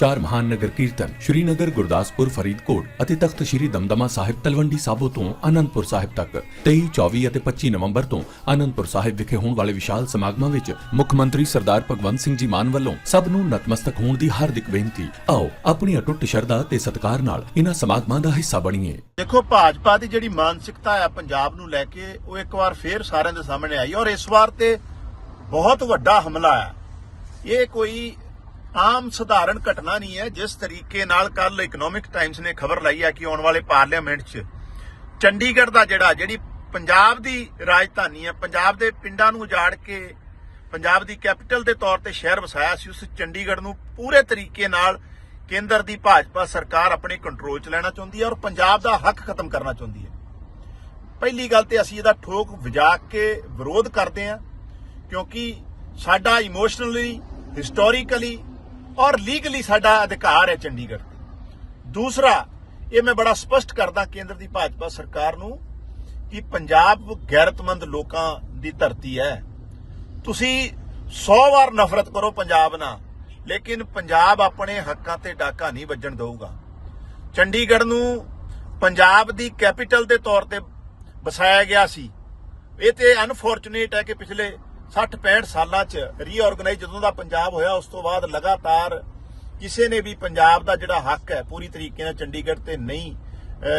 ਚਾਰ ਮਹਾਨ ਨਗਰ ਕੀਰਤਨ ਸ਼੍ਰੀਨਗਰ, ਗੁਰਦਾਸਪੁਰ, ਫਰੀਦਕੋਟ ਅਤੇ ਤਖਤ ਸ਼੍ਰੀ ਦਮਦਮਾ ਸਾਹਿਬ ਤਲਵੰਡੀ ਸਾਬੋ ਤੋਂ ਆਨੰਦਪੁਰ ਸਾਹਿਬ ਤੱਕ। 23 24 ਅਤੇ 25 ਨਵੰਬਰ ਤੋਂ ਆਨੰਦਪੁਰ ਸਾਹਿਬ ਵਿਖੇ ਹੋਣ ਵਾਲੇ ਵਿਸ਼ਾਲ ਸਮਾਗਮਾਂ ਵਿੱਚ ਮੁੱਖ ਮੰਤਰੀ ਸਰਦਾਰ ਭਗਵੰਤ ਸਿੰਘ ਜੀ ਮਾਨ ਵੱਲੋਂ ਸਭ ਨੂੰ ਨਤਮਸਤਕ ਹੋਣ ਦੀ ਹਾਰਦਿਕ ਬੇਨਤੀ। ਆਓ, ਆਪਣੀ ਅਟੁੱਟ ਸ਼ਰਧਾ ਤੇ ਸਤਿਕਾਰ ਨਾਲ ਇਹਨਾਂ ਸਮਾਗਮਾਂ ਦਾ ਹਿੱਸਾ ਬਣੀਏ। ਦੇਖੋ, ਭਾਜਪਾ ਦੀ ਜਿਹੜੀ ਮਾਨਸਿਕਤਾ ਹੈ ਪੰਜਾਬ ਨੂੰ ਲੈ ਕੇ, ਉਹ ਇੱਕ ਵਾਰ ਫੇਰ ਸਾਰਿਆਂ ਦੇ ਸਾਹਮਣੇ ਆਈ ਔਰ ਇਸ ਵਾਰ ਤੇ ਬਹੁਤ ਵੱਡਾ ਹਮਲਾ ਹੈ ਇਹ ਕੋਈ ਆਮ ਸਧਾਰਨ ਘਟਨਾ ਨਹੀਂ ਹੈ, ਜਿਸ ਤਰੀਕੇ ਨਾਲ ਕੱਲ ਇਕਨੋਮਿਕ ਟਾਈਮਸ ਨੇ ਖਬਰ ਲਈ ਹੈ ਕਿ ਆਉਣ ਵਾਲੇ ਪਾਰਲੀਮੈਂਟ 'ਚ ਚੰਡੀਗੜ੍ਹ ਦਾ ਜਿਹੜਾ, ਜਿਹੜੀ ਪੰਜਾਬ ਦੀ ਰਾਜਧਾਨੀ ਹੈ, ਪੰਜਾਬ ਦੇ ਪਿੰਡਾਂ ਨੂੰ ਉਜਾੜ ਕੇ, ਪੰਜਾਬ ਦੀ ਕੈਪੀਟਲ ਦੇ ਤੌਰ ਤੇ ਸ਼ਹਿਰ ਵਸਾਇਆ ਸੀ, ਉਸ ਚੰਡੀਗੜ੍ਹ ਨੂੰ ਪੂਰੇ ਤਰੀਕੇ ਨਾਲ ਕੇਂਦਰ ਦੀ ਭਾਜਪਾ ਸਰਕਾਰ ਆਪਣੇ ਕੰਟਰੋਲ 'ਚ ਲੈਣਾ ਚਾਹੁੰਦੀ ਹੈ ਔਰ ਪੰਜਾਬ ਦਾ ਹੱਕ ਖਤਮ ਕਰਨਾ ਚਾਹੁੰਦੀ ਹੈ। ਪਹਿਲੀ ਗੱਲ ਤੇ ਅਸੀਂ ਇਹਦਾ ਠੋਕ ਵਜਾ ਕੇ ਵਿਰੋਧ ਕਰਦੇ ਹਾਂ, ਕਿਉਂਕਿ ਸਾਡਾ ਇਮੋਸ਼ਨਲੀ ਹਿਸਟੋਰੀਕਲੀ ਔਰ ਲੀਗਲੀ ਸਾਡਾ ਅਧਿਕਾਰ ਹੈ ਚੰਡੀਗੜ੍ਹ ਦੂਸਰਾ, ਇਹ ਮੈਂ ਬੜਾ ਸਪਸ਼ਟ ਕਰਦਾ ਕੇਂਦਰ ਦੀ ਭਾਜਪਾ ਸਰਕਾਰ ਨੂੰ ਕਿ ਪੰਜਾਬ ਗੈਰਤਮੰਦ ਲੋਕਾਂ ਦੀ ਧਰਤੀ ਹੈ। ਤੁਸੀਂ 100 ਵਾਰ ਨਫ਼ਰਤ ਕਰੋ ਪੰਜਾਬ ਨਾਲ, ਲੇਕਿਨ ਪੰਜਾਬ ਆਪਣੇ ਹੱਕਾਂ ਤੇ ਡਾਕਾ ਨਹੀਂ ਵੱਜਣ ਦਊਗਾ। ਚੰਡੀਗੜ੍ਹ ਨੂੰ ਪੰਜਾਬ ਦੀ ਕੈਪੀਟਲ ਦੇ ਤੌਰ ਤੇ ਵਸਾਇਆ ਗਿਆ ਸੀ। ਇਹ ਤੇ ਅਨਫੋਰਚੂਨੇਟ ਹੈ ਕਿ ਪਿਛਲੇ 60 65 ਸਾਲਾਂ ਚ ਰੀਆਰਗੇਨਾਈਜ਼ ਜਦੋਂ ਦਾ ਪੰਜਾਬ ਹੋਇਆ, ਉਸ ਤੋਂ ਬਾਅਦ ਲਗਾਤਾਰ ਕਿਸੇ ਨੇ ਵੀ ਪੰਜਾਬ ਦਾ ਜਿਹੜਾ ਹੱਕ ਹੈ, ਪੂਰੀ ਤਰੀਕੇ ਨਾਲ ਚੰਡੀਗੜ੍ਹ ਤੇ ਨਹੀਂ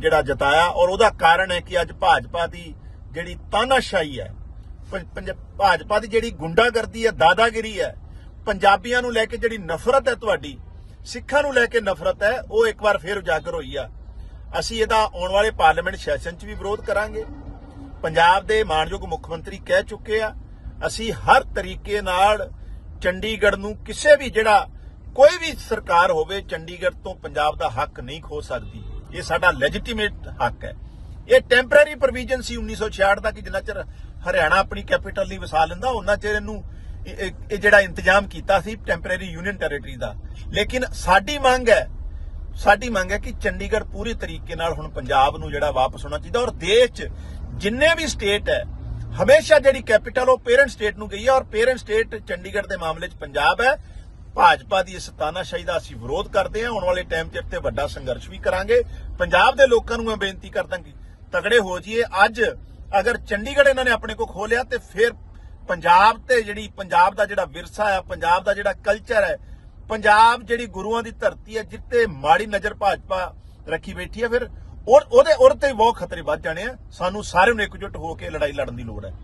ਜਿਹੜਾ ਜਤਾਇਆ। ਔਰ ਉਹਦਾ ਕਾਰਨ ਹੈ ਕਿ ਅੱਜ ਭਾਜਪਾ ਦੀ ਜਿਹੜੀ ਤਾਨਾਸ਼ਾਹੀ ਹੈ ਭਾਜਪਾ ਦੀ ਜਿਹੜੀ ਗੁੰਡਾਗਰਦੀ ਹੈ, ਦਾਦਾਗਿਰੀ ਹੈ, ਪੰਜਾਬੀਆਂ ਨੂੰ ਲੈ ਕੇ ਜਿਹੜੀ ਨਫ਼ਰਤ ਹੈ ਤੁਹਾਡੀ, ਸਿੱਖਾਂ ਨੂੰ ਲੈ ਕੇ ਨਫ਼ਰਤ ਹੈ, ਉਹ ਇੱਕ ਵਾਰ ਫੇਰ ਉਜਾਗਰ ਹੋਈ ਆ। ਅਸੀਂ ਇਹਦਾ ਆਉਣ ਵਾਲੇ ਪਾਰਲੀਮੈਂਟ ਸੈਸ਼ਨ 'ਚ ਵੀ ਵਿਰੋਧ ਕਰਾਂਗੇ। ਪੰਜਾਬ ਦੇ ਮਾਨਯੋਗ ਮੁੱਖ ਮੰਤਰੀ ਕਹਿ ਚੁੱਕੇ ਆ ਅਸੀਂ ਹਰ ਤਰੀਕੇ ਨਾਲ ਚੰਡੀਗੜ੍ਹ ਨੂੰ ਕਿਸੇ ਵੀ ਜਿਹੜਾ ਕੋਈ ਵੀ ਸਰਕਾਰ ਹੋਵੇ, ਚੰਡੀਗੜ੍ਹ ਤੋਂ ਪੰਜਾਬ ਦਾ ਹੱਕ ਨਹੀਂ ਖੋ ਸਕਦੀ। ਇਹ ਸਾਡਾ ਲੈਜੀਟੀਮੇਟ ਹੱਕ ਹੈ। ਇਹ ਟੈਂਪਰੇਰੀ ਪ੍ਰੋਵੀਜ਼ਨ ਸੀ 1966 ਦਾ ਕਿ ਜਿੰਨਾ ਚਿਰ ਹਰਿਆਣਾ ਆਪਣੀ ਕੈਪੀਟਲ ਲਈ ਵਸਾ ਲੈਂਦਾ ਉਹਨਾਂ ਚਿਰ ਇਹਨੂੰ ਇਹ- ਇਹ ਜਿਹੜਾ ਇੰਤਜ਼ਾਮ ਕੀਤਾ ਸੀ ਟੈਂਪਰੇਰੀ ਯੂਨੀਅਨ ਟੈਰੀਟਰੀ ਦਾ। ਲੇਕਿਨ ਸਾਡੀ ਮੰਗ ਹੈ ਸਾਡੀ ਮੰਗ ਹੈ ਕਿ ਚੰਡੀਗੜ੍ਹ ਪੂਰੀ ਤਰੀਕੇ ਨਾਲ ਹੁਣ ਪੰਜਾਬ ਨੂੰ ਜਿਹੜਾ ਵਾਪਸ ਹੋਣਾ ਚਾਹੀਦਾ ਔਰ ਦੇਸ਼ 'ਚ ਜਿੰਨੇ ਵੀ ਸਟੇਟ ਹੈ ਹਮੇਸ਼ਾ ਜਿਹੜੀ ਕੈਪੀਟਲ ਉਹ ਪੇਰੈਂਟ ਸਟੇਟ ਨੂੰ ਗਈ ਹੈ ਔਰ ਪੇਰੈਂਟ ਸਟੇਟ ਚੰਡੀਗੜ੍ਹ ਦੇ ਮਾਮਲੇ 'ਚ ਪੰਜਾਬ ਹੈ। ਭਾਜਪਾ ਦੀ ਇਸ ਤਾਨਾਸ਼ਾਹੀ ਦਾ ਅਸੀਂ ਵਿਰੋਧ ਕਰਦੇ ਹਾਂ। ਆਉਣ ਵਾਲੇ ਟਾਈਮ 'ਚ ਇੱਥੇ ਵੱਡਾ ਸੰਘਰਸ਼ ਵੀ ਕਰਾਂਗੇ। ਪੰਜਾਬ ਦੇ ਲੋਕਾਂ ਨੂੰ ਮੈਂ ਬੇਨਤੀ ਕਰਦਾ ਕਿ ਤਗੜੇ ਹੋ ਜਾਈਏ। ਅੱਜ ਅਗਰ ਚੰਡੀਗੜ੍ਹ ਇਹਨਾਂ ਨੇ ਆਪਣੇ ਕੋ ਖੋਲਿਆ ਤੇ ਫਿਰ ਪੰਜਾਬ ਤੇ ਜਿਹੜੀ ਪੰਜਾਬ ਦਾ ਜਿਹੜਾ ਵਿਰਸਾ ਹੈ ਪੰਜਾਬ ਦਾ ਜਿਹੜਾ ਕਲਚਰ ਹੈ, ਪੰਜਾਬ ਜਿਹੜੀ ਗੁਰੂਆਂ ਦੀ ਧਰਤੀ ਹੈ ਜਿੱਤੇ ਮਾੜੀ ਨਜ਼ਰ ਭਾਜਪਾ ਰੱਖੀ ਬੈਠੀ ਹੈ, ਫਿਰ ਉਹਦੇ ਉਹਦੇ ਤੇ ਬਹੁਤ ਖਤਰੇ ਵੱਧ ਜਾਣੇ ਆ। ਸਾਨੂੰ ਸਾਰਿਆਂ ਨੂੰ ਇਕਜੁੱਟ ਹੋ ਕੇ ਲੜਾਈ ਲੜਨ ਦੀ ਲੋੜ ਹੈ।